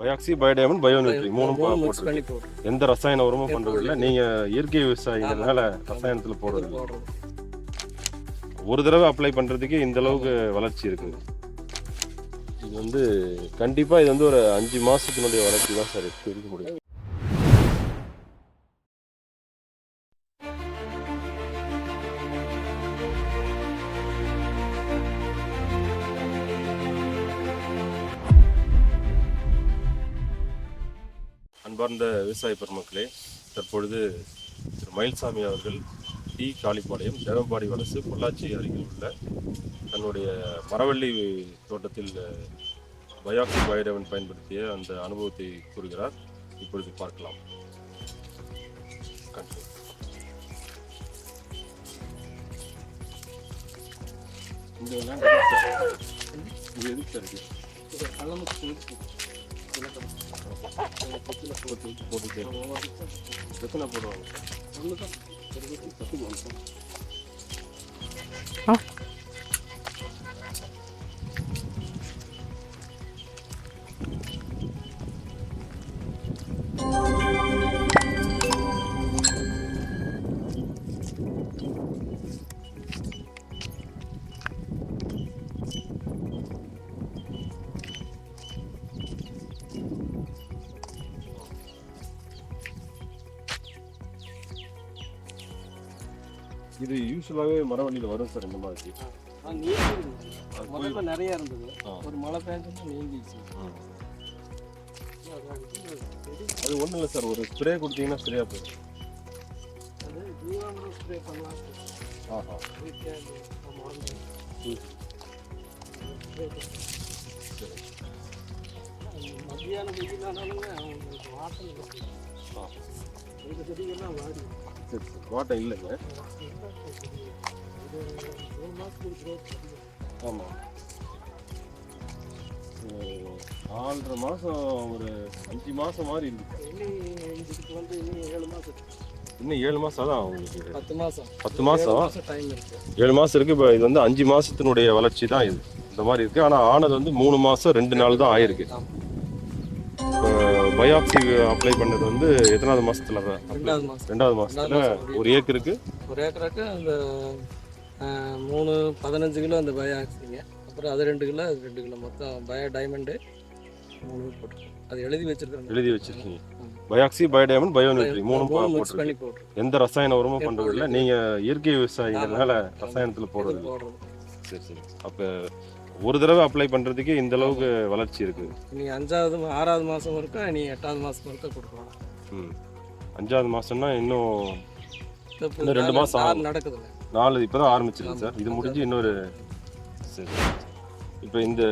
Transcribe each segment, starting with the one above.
பயாக்சி பயோடைமண்ட் பயோநியூட்ரி மூணு போட்டிருக்கு. எந்த ரசாயன உரமும் பண்றது இல்ல. நீங்க இயற்கை விவசாயிங்கிறதுனால ரசாயனத்துல போடுறது ஒரு தடவை அப்ளை பண்றதுக்கு இந்த அளவுக்கு வளர்ச்சி இருக்குது. இது வந்து கண்டிப்பா இது வந்து ஒரு அஞ்சு மாசத்தினுடைய வளர்ச்சி தான் சார் இருக்க முடியும் அன்பார்ந்த விவசாய பெருமக்களே தற்பொழுது திரு மயில்சாமி அவர்கள் டி காளிப்பாளையம் தேவம்பாடி வலசு பொள்ளாச்சி அருகில் உள்ள தன்னுடைய மரவள்ளி தோட்டத்தில் பயாக்சி பயோடவன் பயன்படுத்திய அந்த அனுபவத்தை கூறுகிறார் இப்பொழுது பார்க்கலாம். இந்த எதுக்கு? இது 어, 보러 보러 보러 보러 보러 보러 보러 보러 보러 보러 யூஸ்வலாகவே மரவள்ளியில் வரும் சார் இந்த மாதிரி. முதல்ல நிறைய இருந்தது. ஒரு மழை பெஞ்சதுன்னா நீங்கிச்சு ம். அது ஒன்றும் இல்லை சார் ஒரு ஸ்ப்ரே கொடுத்தீங்கன்னா சரியா போயிடும். ஸ்ப்ரே பண்ணலாம் ஆஹா. வீட்டில் அந்த மருந்து ம். ஸ்ப்ரே பண்ணலாம். சரி. அது மத்தியான வெயிலானாலுங்க அவங்களுக்கு வாசனை இந்த செடிகள்லாம் வாடி. சரி இல்லைங்க. ஆமாம் நாலரை மாதம் ஒரு அஞ்சு மாதம் மாதிரி இருக்கு. இனி இதுக்கு வந்து இனி ஏழு மாதம் இன்னும் ஏழு மாதம் தான் உங்களுக்கு பத்து மாதம் பத்து மாதம் ஏழு மாதம் இருக்குது இப்போ இது வந்து அஞ்சு மாதத்தினுடைய வளர்ச்சி தான் இது. இந்த மாதிரி இருக்குது ஆனால் ஆனது வந்து மூணு மாதம் ரெண்டு நாள் தான் ஆயிருக்கு. பயாப்சி அப்ளை பண்ணது வந்து எத்தனாவது மாதத்தில் ரெண்டாவது ரெண்டாவது மாதத்தில் மாசம். ஒரு ஏக்கருக்கு? ஒரு ஏக்கராக்கு அந்த மூணு பதினஞ்சு கிலோ அந்த பய ஆக்சிங்க அப்புறம் அது ரெண்டு கிலோ அது ரெண்டு கிலோ. மொத்தம் பய டைமண்டு மூணு போட்டுருக்கோம் அது எழுதி வச்சிருக்கேன் எழுதி வச்சிருக்கீங்க. பயாக்சி பயோடைமண்ட் மூணும் மூணு போ- மிக்ஸ் போட்டிருக்கு. பண்ணி போட்டுருக்கோம் எந்த ரசாயன உரமும் பண்றது இல்ல. நீங்க இயற்கை விவசாயிங்கிறதுனால ரசாயனத்துல. போடுறது சரி சரி. அப்ப ஒரு தடவை அப்ளை பண்றதுக்கு இந்த அளவுக்கு வளர்ச்சி இருக்கு. நீ அஞ்சாவது மா- ஆறாவது மாதம் வரைக்கும் நீ எட்டாவது மாதம் வரைக்கும் கொடுக்கலாம். ம். அஞ்சாவது மாசம்னா இன்னும் இப்ப இன்னும் ரெண்டு நாலு- மாசம் நாலு ஆகும். நடக்குதுங்க. நாலு இப்பதான் ஆரம்பிச்சிருக்கு சார். இது முடிஞ்சு இன்னொரு சரி. இப்போ இந்த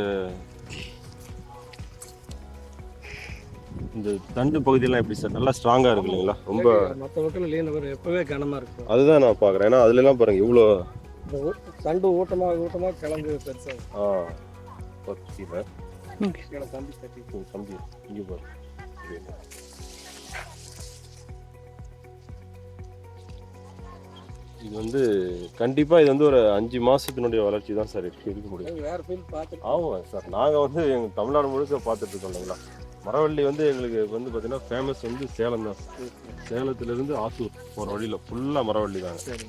இந்த தண்டு பகுதியெல்லாம் எப்படி சார்? நல்லா ஸ்ட்ராங்கா இருக்கு இல்லைங்களா? ரொம்ப மற்ற லீன் வரும் எப்பவே கனமா இருக்கும். அதுதான் நான் பாக்குறேன். ஏன்னா அதுல எல்லாம் பாருங்க இவ்வளோ இந்த தண்டு ஊட்டமாக ஊட்டமாக கிளம்பு பெருசா. ஆ பத்தியில கீழே தம்பி கட்டி ஓ, தம்பி இங்க பாரு. இது வந்து கண்டிப்பா இது வந்து ஒரு அஞ்சு மாசத்தினுடைய வளர்ச்சி தான் சார் இருக்கு இருக்க முடியும். வேற ஃபீல்ட் ஆமாம் சார் நாங்க வந்து எங்க தமிழ்நாடு முழுக்க பார்த்துட்டு இருக்கோம் இல்லைங்களா? மரவள்ளி வந்து எங்களுக்கு வந்து பார்த்தீங்கன்னா ஃபேமஸ் வந்து சேலம் தான். சேலத்துல இருந்து ஆத்தூர் போற வழியில ஃபுல்லா மரவள்ளி தாங்க. சரி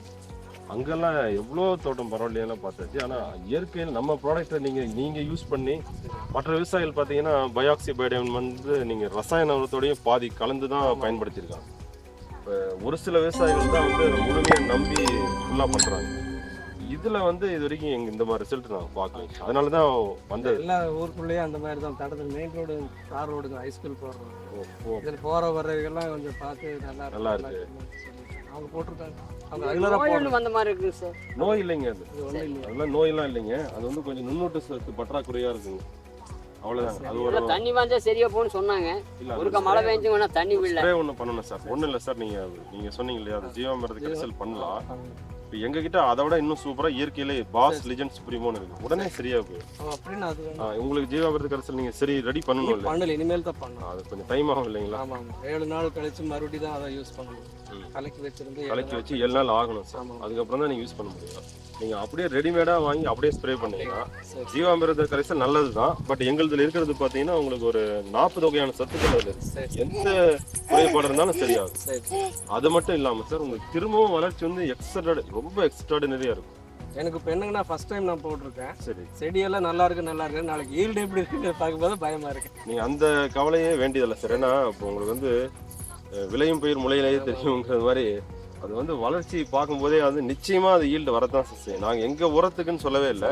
அங்கெல்லாம் எவ்வளோ தோட்டம் மரவள்ளி எல்லாம் பார்த்தாச்சு. ஆனா இயற்கையில் நம்ம ப்ராடக்ட்டை நீங்க நீங்க யூஸ் பண்ணி மற்ற விவசாயிகள் பார்த்தீங்கன்னா பயாக்சி பயோடைன் வந்து நீங்கள் ரசாயன உரத்தோடையும் பாதி கலந்து தான் பயன்படுத்தியிருக்காங்க. இப்போ ஒரு சில விவசாயிகள் தான் வந்து அதை முழுமையாக நம்பி ஃபுல்லாக பண்ணுறாங்க இதில் வந்து இது வரைக்கும் எங்கள் இந்த மாதிரி ரிசல்ட் நான் பார்க்கல. அதனால தான் வந்தது. எல்லா ஊருக்குள்ளேயும் அந்த மாதிரி தான் தடத்தில் மெயின் ரோடு கார் ரோடுங்க ஹைஸ்கூல் போடுறோம் இதில் போகிற வர்றவங்கெல்லாம் கொஞ்சம் பார்த்து நல்லா இருக்கு, நல்லா நல்லா இருக்கு. இருக்குன்னு சொல்லிட்டு அவங்க போட்டிருக்காங்க. அவங்க ரெகுலராக ஒண்ணு வந்த மாதிரி இருக்குங்க சார் நோய் இல்லைங்க அது. ஒன்றும் அதெல்லாம் நோயெல்லாம் இல்லைங்க. அது வந்து கொஞ்சம் நுண்ணூட்ட சத்து பற்றாக்குறையாக இருக்குங்க. அவ்வளோதாங்க அது ஒரு தண்ணி வாஞ்சா சரியா போன்னு சொன்னாங்க. ஒருக்க மழை பெஞ்சு வேணா தண்ணி விடல. ஸ்ப்ரே ஒன்று பண்ணணும் சார் ஒன்றும் இல்லை சார் நீங்கள் நீங்கள் சொன்னீங்க இல்லையா? அது ஜீவாமிரத கரைசல் பண்ணலாம். இப்போ எங்ககிட்ட அதை விட இன்னும் சூப்பராக இயற்கையிலே பாஸ் லிஜன் சுப்ரீமோன்னு இருக்கு. உடனே சரியா போயிடும் அப்படின்னு அது உங்களுக்கு ஜீவாமிரத கரைசல் நீங்கள் சரி ரெடி பண்ணணும் இல்லை? பண்ணல இனிமேல் தான் பண்ணணும். அது கொஞ்சம் டைம் ஆகும் இல்லைங்களா? ஆமாம் ஏழு நாள் கழிச்சு மறுபடியும் தான் அதை யூஸ் பண்ணணும். கலக்கி வச்சிருந்து கலக்கி வச்சு ஏழு நாள் ஆகணும். சார் அதுக்கப்புறம் தான் நீங்கள் யூஸ் பண்ண முடியும். நீங்க அப்படியே ரெடிமேடா வாங்கி அப்படியே ஸ்ப்ரே பண்ணீங்கன்னா ஜீவாமிரத கரைசல் நல்லது தான் பட் எங்களுதுல இருக்கிறது பாத்தீங்கன்னா உங்களுக்கு ஒரு நாற்பது வகையான சத்துக்கள் அதுல எந்த குறைபாடு இருந்தாலும் சரியாகும் சரி அது மட்டும் இல்லாம சார் உங்களுக்கு திரும்பவும் வளர்ச்சி வந்து எக்ஸ்ட்ரா ரொம்ப எக்ஸ்ட்ராடினரியா இருக்கும். எனக்கு இப்போ என்னங்கன்னா ஃபர்ஸ்ட் டைம் நான் போட்டிருக்கேன். சரி. செடியெல்லாம் நல்லா இருக்கு நல்லா இருக்கு. நாளைக்கு ஈல்டு எப்படி இருக்குன்னு பார்க்கும்போது பயமா இருக்கு. நீங்க அந்த கவலையே வேண்டியதில்லை சார் ஏன்னா இப்போ உங்களுக்கு வந்து விளையும் பயிர் முளையிலேயே தெரியுங்கிற மாதிரி அது வந்து வளர்ச்சி பார்க்கும்போதே வந்து நிச்சயமா அது ஈல்டு வரத்தான் சார் செய்யும் நாங்க எங்க உரத்துக்குன்னு சொல்லவே இல்லை.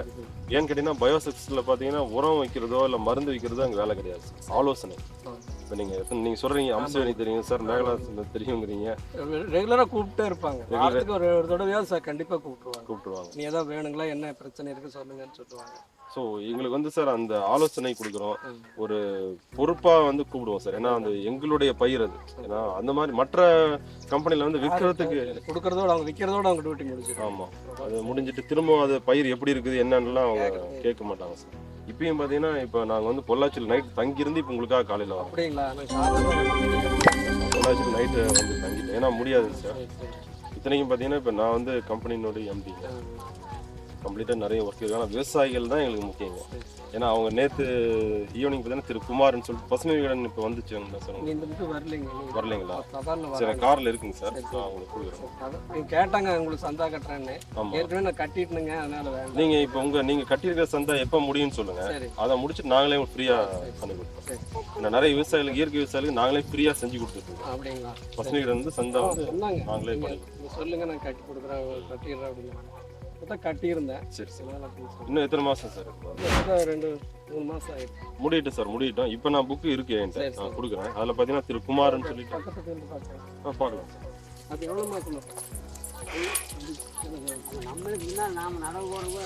ஏன்னு கேட்டீங்கன்னா பயோசிக்ஸ்ல பாத்தீங்கன்னா உரம் வைக்கிறதோ இல்ல மருந்து வைக்கிறதோ அங்க வேலை கிடையாது ஆலோசனை. இப்போ நீங்க எத்தனை- நீங்க சொல்றீங்க அம்சவேணி தெரியும் சார் மேகலா தெரியுங்கிறீங்க. ரெகுலரா கூப்பிட்டே இருப்பாங்க. வாரத்துக்கு ஒரு ஒரு தடவையாவது சார் கண்டிப்பா கூப்பிட்டுருவாங்க. கூப்பிட்டுருவாங்க. நீ ஏதாவது வேணுங்களா என்ன பிரச்சனை இருக்கு சொல்லுங்கன்னு சொல்லுவாங்க. ஸோ எங்களுக்கு வந்து சார் அந்த ஆலோசனை கொடுக்குறோம். ஒரு பொறுப்பா வந்து கூப்பிடுவோம் சார் ஏன்னா அந்த எங்களுடைய பயிர் அது. ஏன்னா அந்த மாதிரி மற்ற கம்பெனில வந்து விற்கிறதுக்கு கொடுக்கறதோட அவங்க விற்கிறதோட அவங்க டியூட்டி முடிச்சிடும் ஆமா. அது முடிஞ்சிட்டு திரும்ப அது பயிர் எப்படி இருக்குது என்னன்னுலாம் அவங்க கேட்க மாட்டாங்க சார் இப்பயும் பாத்தீங்கன்னா இப்போ நாங்க வந்து பொள்ளாச்சியில் நைட் தங்கியிருந்து இப்போ உங்களுக்காக காலையில வரோம். அப்படிங்களா? பொள்ளாச்சியில் நைட்டு வந்து தங்கிட்டேன் ஏன்னா முடியாது சார். இத்தனைக்கும் பாத்தீங்கன்னா இப்போ நான் வந்து கம்பெனியினுடைய எம்டி கம்ப்ளீட்டாக நிறைய ஒர்க் இருக்கு. ஆனால் விவசாயிகள் தான் எங்களுக்கு முக்கியங்க. ஏன்னா அவங்க நேற்று ஈவினிங் பார்த்தீங்கன்னா திரு குமார்னு சொல்லிட்டு பசுமை வீடன் இப்போ வந்துச்சு சார் வரலைங்களா? சரி காரில் இருக்குங்க சார். நான் உங்களுக்கு கொடுக்குறேன். கேட்டாங்க உங்களுக்கு சந்தா கட்டுறேன்னு. ஏற்கனவே நான் கட்டிட்டுனுங்க அதனால வேண்டாம். நீங்க இப்போ உங்க நீங்க கட்டியிருக்கிற சந்தா எப்போ முடியும்னு சொல்லுங்க. சரி. அதை முடிச்சுட்டு நாங்களே ஃப்ரீயா பண்ணி கொடுப்போம். ஏன்னா நிறைய விவசாயிகளுக்கு இயற்கை விவசாயிகளுக்கு நாங்களே ஃப்ரீயா செஞ்சு கொடுத்துருக்கோம். அப்படிங்களா? பசுமை வீடன் வந்து சந்தா வந்து நாங்களே நீங்க பண்ணி நீங்க சொல்லுங்க நான் கட்டி கொடுக்குறேன் கட்டிடுறேன் அப்படின்னு. இப்பதான் கட்டியிருந்தேன். சரி சரி. இன்னும் எத்தனை மாசம் சார் ரெண்டு மூணு மாசம் ஆயிடுச்சு. முடியட்டும் சார் முடியட்டும். இப்போ நான் புக்கு இருக்கு என்கிட்ட. நான் கொடுக்குறேன். அதில் பார்த்தீங்கன்னா திரு குமார்னு சொல்லிட்டு. ஆ, பார்க்கலாம் சார். அது எவ்வளவு மாசம் நம்மளுக்கு முன்னால் நாம நடவு போகிறவங்க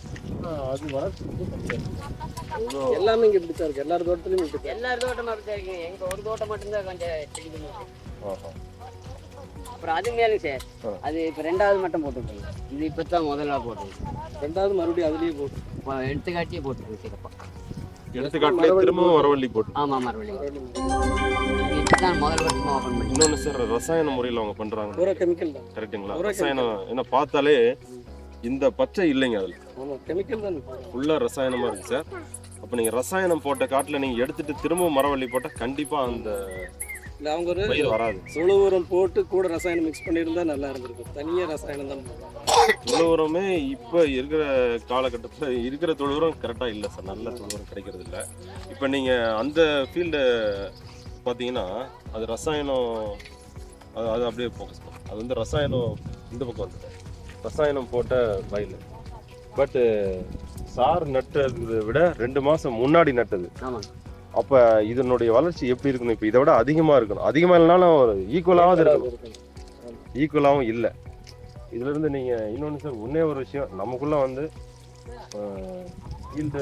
அது வளர்ச்சி எல்லாமே இங்க இப்படி தான் இருக்கு எல்லார் தோட்டத்துலயும் இப்படி தான் எல்லார் தோட்டம் அப்படி இருக்கு எங்க ஒரு தோட்டம் மட்டும்தான் கொஞ்சம் செடி பண்ணி வச்சிருக்கு. அப்புறம் அது மேலும் சார். அது இப்போ ரெண்டாவது மட்டும் போட்டுருக்கோங்க இது இப்போ தான் முதல்ல போட்டுருக்கு ரெண்டாவது மறுபடியும் அதுலயே போட்டு எடுத்துக்காட்டியே போட்டுருக்கு சிறப்பா எடுத்துக்காட்டுல திரும்பவும் வரவள்ளி போட்டு ஆமாம் தான் பண்ணி இன்னொன்னு சார் ரசாயன முறையில் அவங்க பண்றாங்க பூரா கெமிக்கல் தான் கரெக்ட்டுங்களா பூரா ரசாயனம் என்ன பார்த்தாலே இந்த பச்சை இல்லைங்க அதுல கெமிக்கல் தான். ஃபுல்லா ரசாயனமா இருக்கு சார். அப்ப நீங்க ரசாயனம் போட்ட காட்டுல நீங்க எடுத்துட்டு திரும்பவும் மரவள்ளி போட்டா கண்டிப்பா அந்த இல்ல அவங்க ஒரு பயிர் வராது. சுழு உரம் போட்டு கூட ரசாயனம் மிக்ஸ் பண்ணியிருந்தா நல்லா இருந்திருக்கும். தனியா ரசாயனம் தான் உரமே இப்ப இருக்கிற காலகட்டத்துல இருக்கிற தொழு உரம் கரெக்டா இல்ல சார். நல்ல தொழு உரம் கிடைக்கிறது இல்ல. இப்ப நீங்க அந்த ஃபீல்ட பாத்தீங்கன்னா அது ரசாயனம் அது அது அப்படியே ஃபோக்கஸ் பண்ணும் அது வந்து ரசாயனம் இந்த பக்கம் வந்து ரசாயனம் போட்ட வயல். பட்டு சார் நட்டதை விட ரெண்டு மாசம் முன்னாடி நட்டது. அப்ப இதனுடைய வளர்ச்சி எப்படி இருக்கணும் இப்ப இதை விட அதிகமா இருக்கணும். அதிகமா இல்லைனாலும் ஒரு ஈக்குவலாவது இருக்கணும். ஈக்குவலாகவும் இல்லை. இதுல இருந்து நீங்க இன்னொன்று சார் ஒன்னே ஒரு விஷயம். நமக்குள்ள வந்து ஈல்டு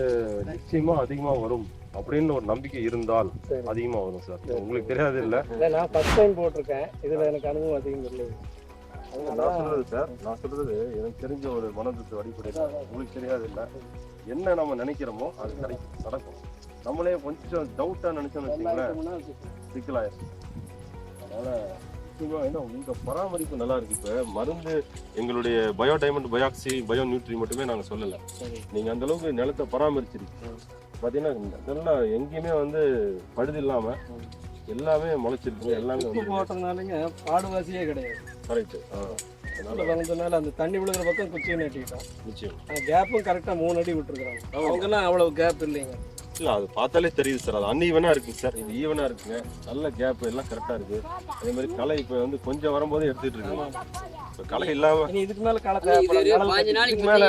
நிச்சயமா அதிகமா வரும் அப்படின்னு ஒரு நம்பிக்கை இருந்தால் சரி. அதிகமா வரும் சார். உங்களுக்கு தெரியாது இல்ல இல்ல நான் ஃபர்ஸ்ட் டைம் போட்டிருக்கேன். இதுல எனக்கு அனுபவம் அதிகம் இல்லை நான் சொல்றது சார் நான் சொல்றது எனக்கு தெரிஞ்ச ஒரு மனதுக்கு அடிப்படையில் உங்களுக்கு தெரியாது இல்ல. என்ன நம்ம நினைக்கிறோமோ அது கிடைக்கும் நடக்கும். நம்மளே கொஞ்சம் டவுட்டா நினைச்சோம்னு வச்சுங்களேன் சிக்கலாயிரும். அதனால ஏன்னா உங்க பராமரிப்பு நல்லா இருக்கு இப்ப. மருந்து எங்களுடைய பயோ டைமண்ட் பயாக்சி பயோ நியூட்ரி மட்டுமே நாங்க சொல்லல. நீங்க அந்த அளவுக்கு நிலத்தை பராமரிச்சிருக்கீங்க. பாத்தீங்கன்னா இதெல்லாம் எங்கேயுமே வந்து பழுது இல்லாம எல்லாமே முளைச்சிருக்கு. எல்லாமே உப்பு போட்டதுனாலங்க பாடுவாசியே கிடையாது. கரெக்ட். நல்ல வளர்ந்ததுனால அந்த தண்ணி விழுகிற பக்கம் குச்சியை நட்டிக்கிட்டோம். நிச்சயம். அந்த கேப்பும் கரெக்டா மூணு அடி விட்டுருக்காங்க அவங்கெல்லாம் அவ்வளவு கேப் இல்லைங்க. இல்ல அது பார்த்தாலே தெரியுது சார். அது அன்ஈவனா இருக்குங்க சார். இது ஈவனா இருக்குங்க. நல்ல கேப் எல்லாம் கரெக்டா இருக்கு. அதே மாதிரி களை இப்ப வந்து கொஞ்சம் வரும்போது எடுத்துட்டு இருக்கு களை இல்லாம இனி இதுக்கு மேல களை பாஞ்சு நாளைக்கு மேல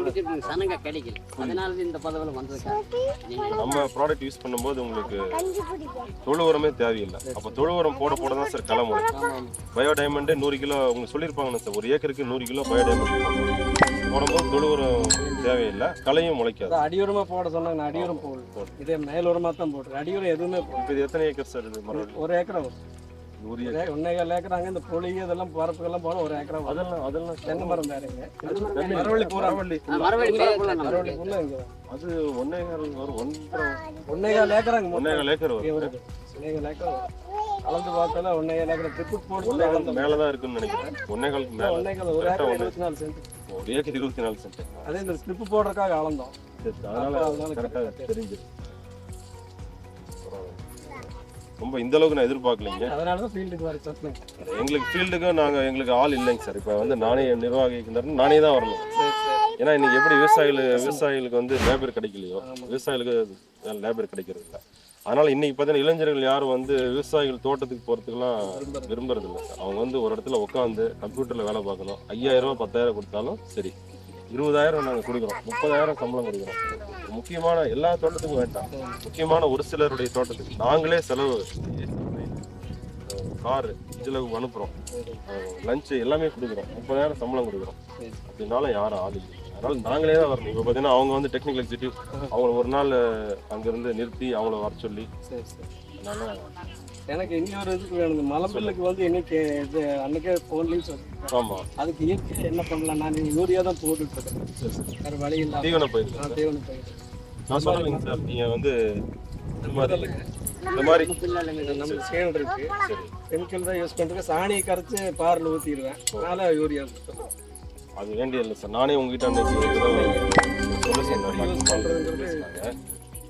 முடிச்சிருக்கோம். சனங்க கிடைக்கல. அதனால தான் இந்த பதவியில் வந்திருக்காங்க நம்ம ப்ராடக்ட் யூஸ் பண்ணும்போது உங்களுக்கு தொழு உரமே தேவையில்லை. அப்போ தொழு உரம் போட போட தான் சார் களை முளைக்கும். பயோ டைமண்டு நூறு கிலோ உங்களுக்கு சொல்லியிருப்பாங்கண்ணா சார் ஒரு ஏக்கருக்கு நூறு கிலோ பயோ டைமண்ட் போடும்போது தொழு உரம் தேவையில்லை. களையும் முளைக்காது. அதான் அடியுரமா போட சொன்னாங்க. நான் அடியுரம் போடல. இதே மேல் உரமா தான் போடுறேன் அடியுரம் எதுவுமே இப்போ இது எத்தனை ஏக்கர் சார் இது ஒரு ஏக்கரா ஒன்னே கால் ஏக்கராங்க இந்த புளி இதெல்லாம் பரப்புக்கெல்லாம் போன ஒரு ஏக்கரா அதெல்லாம் அதெல்லாம் தென்னை மரம் வேறுங்க மரவள்ளி. பூரா. மரவள்ளி. மரவள்ளி இங்க. வரும். அது ஒன்னே கால் வரும் ஒன்றரை. ஒன்னே கால் ஏக்கராங்க ஒன்னே கால் ஏக்கர் வரும். வருது. ஒன்னே கால் ஏக்கர் வரும். அளந்து பார்த்தால ஒன்னே கால் ஏக்கர். ட்ரிப்பு போட்டு மேலே தான் இருக்குன்னு நினைக்கிறேன். ஒன்னே மேலே. ஒன்னே கால் ஒரு ஏக்கர் இருபத்தி நாலு சென்ட். ஒரு ஏக்கர் இருபத்தி நாலு சென்ட். அதே இந்த ஸ்ட்ரிப்பு போடுறதுக்காக அளந்தோம். அதனால கரெக்டாக correct ஆ தெரிஞ்சு ரொம்ப இந்த அளவுக்கு நான் எதிர்பார்க்கலைங்க. அதனால தான் ஃபீல்டுக்கு வர சொன்னேன். எங்களுக்கு ஃபீல்டுக்கு நாங்கள் எங்களுக்கு ஆள் இல்லைங்க சார். இப்போ வந்து நானே நிர்வாகிக்கிறேன் நானே தான் வரணும். ஏன்னா இன்னைக்கு எப்படி விவசாயிகள் விவசாயிகளுக்கு வந்து லேபர் கிடைக்கலையோ விவசாயிகளுக்கு லேபர் கிடைக்கிறது இல்லை. அதனால இன்னைக்கு பார்த்தீங்கன்னா இளைஞர்கள் யாரும் வந்து விவசாயிகள் தோட்டத்துக்கு போகிறதுக்குலாம் விரும்புறது இல்லை. அவங்க வந்து ஒரு இடத்துல உட்காந்து கம்ப்யூட்டரில் வேலை பார்க்கணும். ஐயாயிரம் ரூபாய் பத்தாயிரம் கொடுத்தாலும் சரி. இருபதாயிரம் நாங்கள் கொடுக்குறோம். முப்பதாயிரம் சம்பளம் கொடுக்குறோம். முக்கியமான எல்லா தோட்டத்துக்கும் வேண்டாம். முக்கியமான ஒரு சிலருடைய தோட்டத்துக்கு. நாங்களே செலவு காரு இதில் அனுப்புகிறோம் லஞ்சு எல்லாமே கொடுக்குறோம். முப்பதாயிரம் சம்பளம் கொடுக்குறோம். சரி. அப்படின்னாலும் யாரும் ஆள் இல்லை. அதனால நாங்களே தான் வரணும். இப்போ பார்த்தீங்கன்னா அவங்க வந்து டெக்னிக்கல் எக்ஸிக்யூட்டிவ் அவங்கள ஒரு நாள் அங்கேருந்து நிறுத்தி அவங்கள வர சொல்லி. அதனால எனக்கு இன்னொரு இதுக்கு வேணும் இந்த மலம்பில்லுக்கு வந்து இன்னைக்கு இது அன்னைக்கே ஃபோன்லேயும் சொல்லியிருக்கேன் ஆமாம் அதுக்கு இயற்கை என்ன பண்ணலாம்? நான் யூரியா தான் போட்டுட்டு இருக்கேன். வேறு வழி இல்லாம. தீவன பயிர் நான் தீவனம் போயிட்டு நான் சொல்லுங்க சார் நீங்கள் வந்து இந்த மாதிரி இந்த மாதிரி நம்ம சேல் இருக்கு. கெமிக்கல் தான் யூஸ் பண்ணுறேன் சாணியை கரைச்சி பாரில் ஊற்றிடுவேன் அதனால யூரியா அது வேண்டிய இல்லை சார். நானே உங்ககிட்ட ஒரு சொல்ல யூஸ் பண்ணுறதுங்கிறது.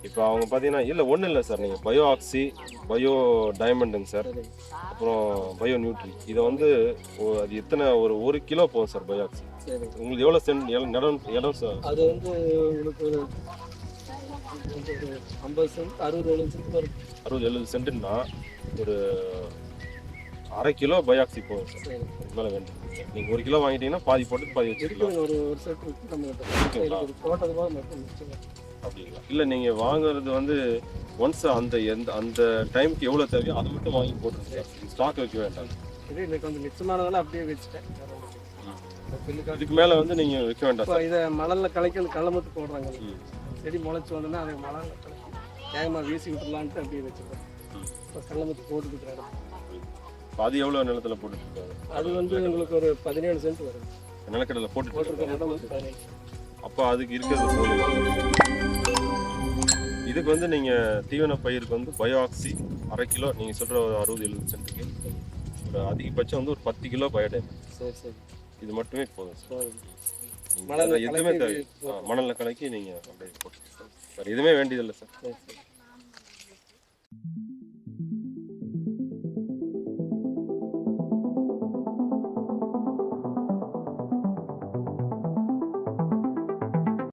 இப்போ அவங்க பார்த்தீங்கன்னா இல்லை ஒன்றும் இல்லை சார். நீங்கள் பயோ ஆக்சி பயோ டைமண்டுங்க சார். அப்புறம் பயோ நியூட்ரி. இதை வந்து அது எத்தனை ஒரு ஒரு கிலோ போகும் சார் பயோ ஆக்சி சரி. உங்களுக்கு எவ்வளோ சென்ட் இடம் இடம் சார்? அது வந்து உங்களுக்கு ஒரு ஐம்பது சென்ட் அறுபது எழுபது சென்ட் வரும். அறுபது எழுபது சென்ட்டுன்னா ஒரு அரை கிலோ பயாக்சி போகும் சார். மேலே வேண்டும். நீங்கள் ஒரு கிலோ வாங்கிட்டீங்கன்னா பாதி போட்டு பாதி வச்சுக்கலாம். ஒரு ஒரு செட் அப்படிங்களா? இல்லை நீங்கள் வாங்குறது வந்து ஒன்ஸ் அந்த எந்த அந்த டைமுக்கு எவ்வளோ தேவையோ அதை மட்டும் வாங்கி போட்டுருங்க ஸ்டாக் வைக்க வேண்டாம். இது இன்னைக்கு கொஞ்சம் மிச்சமானதால அப்படியே வச்சுட்டேன். இதுக்கு மேலே வந்து நீங்கள் வைக்க வேண்டாம் இதை மணல்ல கலக்கி களமத்து போடுறாங்க. செடி முளைச்சி வந்தோன்னா அதை மணல்ல கலக்கி வேகமாக வீசி விட்டுலான்ட்டு அப்படியே வச்சுருக்கேன் இப்போ களமத்து போட்டுக்கிறாரு இப்ப அது எவ்வளோ நிலத்துல போட்டுருக்காங்க அது வந்து உங்களுக்கு ஒரு பதினேழு சென்ட் வரும். நிலக்கடலை போட்டுட்டு போட்டிருக்க அப்போ அதுக்கு இருக்கிறது போதும்? இதுக்கு வந்து நீங்கள் தீவன பயிருக்கு வந்து பயோஆக்சி அரை கிலோ நீங்கள் சொல்கிற ஒரு அறுபது எழுபது சென்ட்டுக்கு ஒரு அதிகபட்சம் வந்து ஒரு பத்து கிலோ பயோடைம் சரி சரி. இது மட்டுமே போதும் சார். எதுவுமே தேவை மணல்ல கலக்கி நீங்கள் அப்படியே போட்டு வேறு எதுவுமே வேண்டியதில்லை சார். சரி சரி.